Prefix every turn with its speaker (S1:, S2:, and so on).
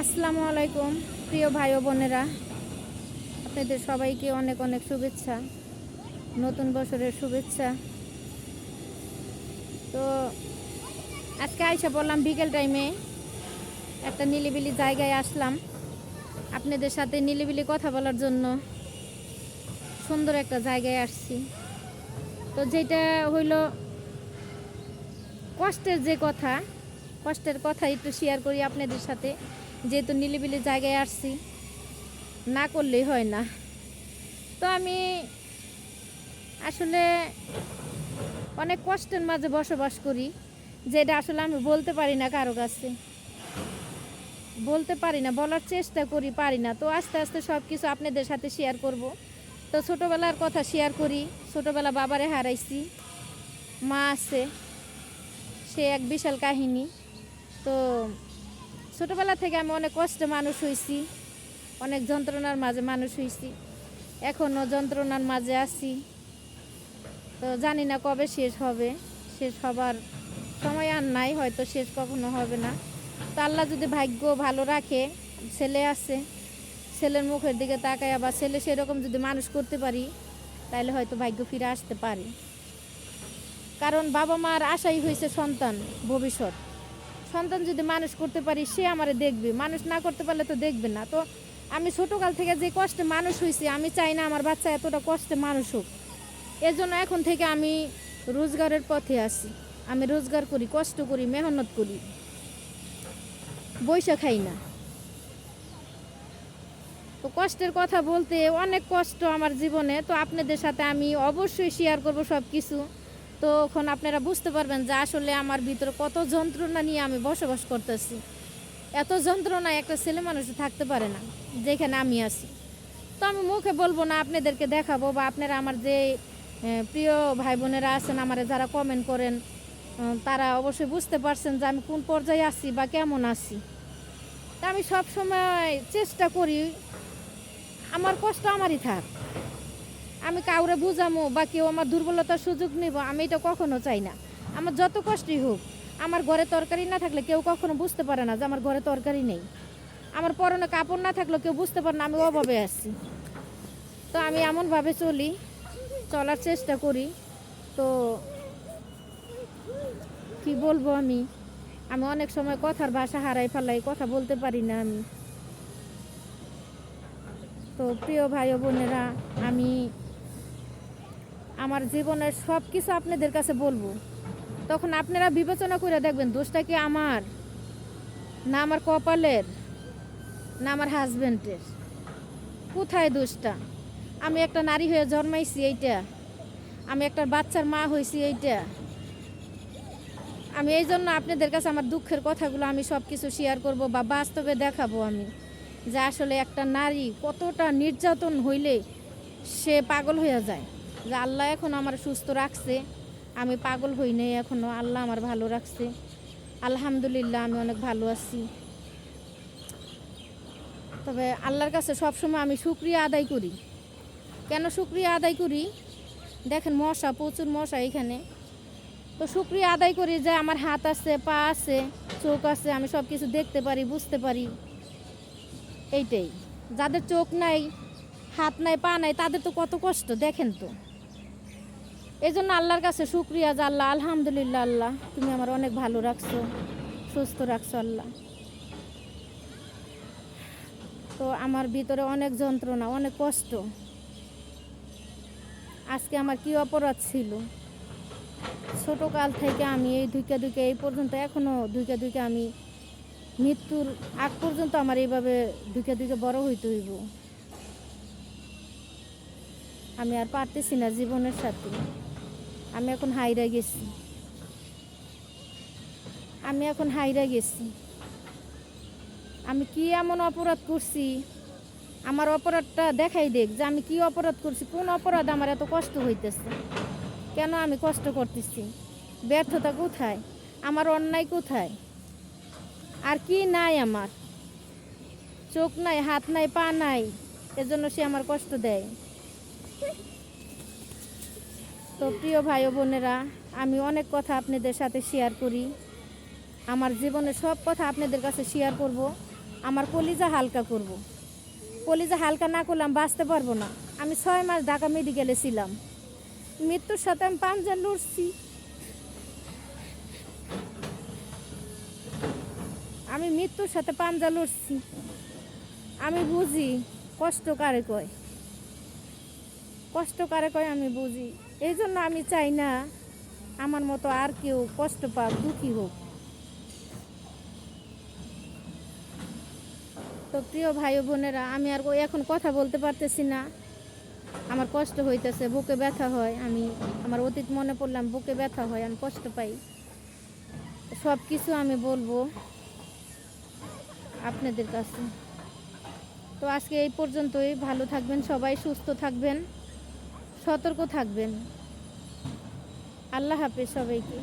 S1: আসসালামু আলাইকুম, প্রিয় ভাই ও বোনেরা। আপনাদের সবাইকে অনেক অনেক শুভেচ্ছা, নতুন বছরের শুভেচ্ছা। তো আজকে আইসা বললাম বিকেল টাইমে একটা নিলিবিলি জায়গায় আসলাম। আপনাদের সাথে নিলিবিলি কথা বলার জন্য সুন্দর একটা জায়গায় আসছি। তো যেটা হইল কষ্টের যে কথা, কষ্টের কথা একটু শেয়ার করি আপনাদের সাথে। যেহেতু নিলিবিলি জায়গায় আসছি, না করলেই হয় না। তো আমি আসলে অনেক কষ্টের মাঝে বসবাস করি, যেটা আসলে আমি বলতে পারি না কারও কাছে। বলতে পারি না, বলার চেষ্টা করি, পারি না। তো আস্তে আস্তে সব কিছু আপনাদের সাথে শেয়ার করব। তো ছোটোবেলার কথা শেয়ার করি, ছোটোবেলা বাবারে হারাইছি, মা আছে, সে এক বিশাল কাহিনী। তো ছোটোবেলা থেকে আমি অনেক কষ্টে মানুষ হয়েছি অনেক যন্ত্রণার মাঝে মানুষ হয়েছি এখনও যন্ত্রণার মাঝে আছি। তো জানি না কবে শেষ হবে, শেষ হবার সময় আর নাই, হয়তো শেষ কখনো হবে না। তো আল্লাহ যদি ভাগ্য ভালো রাখে, ছেলে আছে, ছেলের মুখের দিকে তাকায়, আবার ছেলে সেরকম যদি মানুষ করতে পারি তাহলে হয়তো ভাগ্য ফিরে আসতে পারি। কারণ বাবা মার আশাই হয়েছে সন্তান, ভবিষ্যৎ। সন্তান যদি মানুষ করতে পারি, সে আমারে দেখবে। মানুষ না করতে পারলে তো দেখবে না। তো আমি ছোটোকাল থেকে যে কষ্টে মানুষ হয়েছি আমি চাই না আমার বাচ্চা এতটা কষ্টে মানুষ হোক। এজন্য এখন থেকে আমি রোজগারের পথে আসি আমি রোজগার করি, কষ্ট করি, মেহনত করি। বৈশা খাই না। তো কষ্টের কথা বলতে অনেক কষ্ট আমার জীবনে। তো আপনাদের সাথে আমি অবশ্যই শেয়ার করব সব কিছু তখন আপনারা বুঝতে পারবেন যে আসলে আমার ভিতরে কত যন্ত্রণা নিয়ে আমি বসবাস করতেছি। এত যন্ত্রণা একটা ছেলে মানুষ থাকতে পারে না, যেখানে আমি আছি। তো আমি মুখে বলব না, আপনাদেরকে দেখাবো বা আপনারা আমার যে প্রিয় ভাই বোনেরা আছেন, আমার যারা কমেন্ট করেন তারা অবশ্যই বুঝতে পারছেন যে আমি কোন পর্যায়ে আছি বা কেমন আছি। তা আমি সব সময় চেষ্টা করি, আমার কষ্ট আমারই থাক। আমি কাউরে বুঝামো বা কেউ আমার দুর্বলতার সুযোগ নেব, আমি এটা কখনো চাই না। আমার যত কষ্টই হোক, আমার ঘরে তরকারি না থাকলে কেউ কখনো বুঝতে পারে না যে আমার ঘরে তরকারি নেই। আমার পরনে কাপড় না থাকলে কেউ বুঝতে পারে না, আমি অভাবে আসছি তো আমি এমনভাবে চলি, চলার চেষ্টা করি। তো কি বলব আমি? আমি অনেক সময় কথার ভাষা হারাই ফেলাই, কথা বলতে পারি না আমি। তো প্রিয় ভাই বোনেরা, আমি আমার জীবনের সব কিছু আপনাদের কাছে বলব। তখন আপনারা বিবেচনা করে দেখবেন, দোষটা কি আমার? না আমার কপালের? না আমার হাজবেন্ডের? কোথায় দোষটা? আমি একটা নারী হয়ে জন্মাইছি এইটা। আমি একটা বাচ্চার মা হয়েছি এইটা। আমি এই জন্য আপনাদের কাছে আমার দুঃখের কথাগুলো আমি সব কিছু শেয়ার করব বা বাস্তবে দেখাবো আমি। যে আসলে একটা নারী কতটা নির্যাতন হইলে সে পাগল হয়ে যায়। যে আল্লাহ এখন আমার সুস্থ রাখছে। আমি পাগল হই নাই এখনও আল্লাহ আমার ভালো রাখছে। আলহামদুলিল্লাহ, আমি অনেক ভালো আছি। তবে আল্লাহর কাছে সবসময় আমি শুক্রিয়া আদায় করি। কেন শুক্রিয়া আদায় করি? দেখেন মশা, প্রচুর মশা এখানে। তো শুক্রিয়া আদায় করি যে আমার হাত আছে, পা আছে, চোখ আছে, আমি সব কিছু দেখতে পারি, বুঝতে পারি। এইটাই। যাদের চোখ নাই, হাত নাই, পা নাই, তাদের তো কত কষ্ট, দেখেন তো। এই জন্য আল্লাহর কাছে শুক্রিয়া যে আল্লাহ, আলহামদুলিল্লাহ আল্লাহ, তুমি আমার অনেক ভালো রাখছো, সুস্থ রাখছো আল্লাহ। তো আমার ভিতরে অনেক যন্ত্রণা, অনেক কষ্ট। আজকে আমার কি অপরাধ ছিল? ছোটকাল থেকে আমি এই দুইকা দুইকা, এই পর্যন্ত এখনও দুইকা দুইকা আমি মৃত্যুর আগ পর্যন্ত আমার এইভাবে দুইকা দুইকা বড় হইতে হইব। আমি আর পারতেছি না জীবনের সাথে। আমি এখন হাইরা গেছি। আমি এখন হাইরা গেছি। আমি কি এমন অপরাধ করছি? আমার অপরাধটা দেখাই দেখ যে আমি কি অপরাধ করছি, কোন অপরাধ আমার এত কষ্ট হইতেছে? কেন আমি কষ্ট করতেছি? ব্যর্থতা কোথায়? আমার অন্যায় কোথায়? আর কি নাই আমার? চোখ নাই, হাত নাই, পা নাই, এজন্য সে আমার কষ্ট দেয়। তো প্রিয় ভাই বোনেরা, আমি অনেক কথা আপনাদের সাথে শেয়ার করি। আমার জীবনের সব কথা আপনাদের কাছে শেয়ার করব। আমার কলিজা হালকা করব। কলিজা হালকা না করলাম বাঁচতে পারব না। আমি ছয় মাস ঢাকা মেডিকেলে ছিলাম। মৃত্যুর সাথে আমি পাঞ্জা লড়ছি। আমি মৃত্যুর সাথে পাঞ্জা লড়ছি। আমি বুঝি কষ্ট কারে কয়। কষ্ট কারে কয় আমি বুঝি। এই জন্য আমি চাই না আমার মতো আর কেউ কষ্ট পাক, দুঃখী হোক। তো প্রিয় ভাই বোনেরা, আমি আর এখন কথা বলতে পারতেছি না। আমার কষ্ট হইতেছে, বুকে ব্যথা হয়। আমি আমার অতীত মনে পড়লাম, বুকে ব্যথা হয়, আমি কষ্ট পাই। সব কিছু আমি বলব আপনাদের কাছে। তো আজকে এই পর্যন্তই। ভালো থাকবেন সবাই, সুস্থ থাকবেন। সতর্ক থাকবেন। আল্লাহ হাফেজ সবাইকে।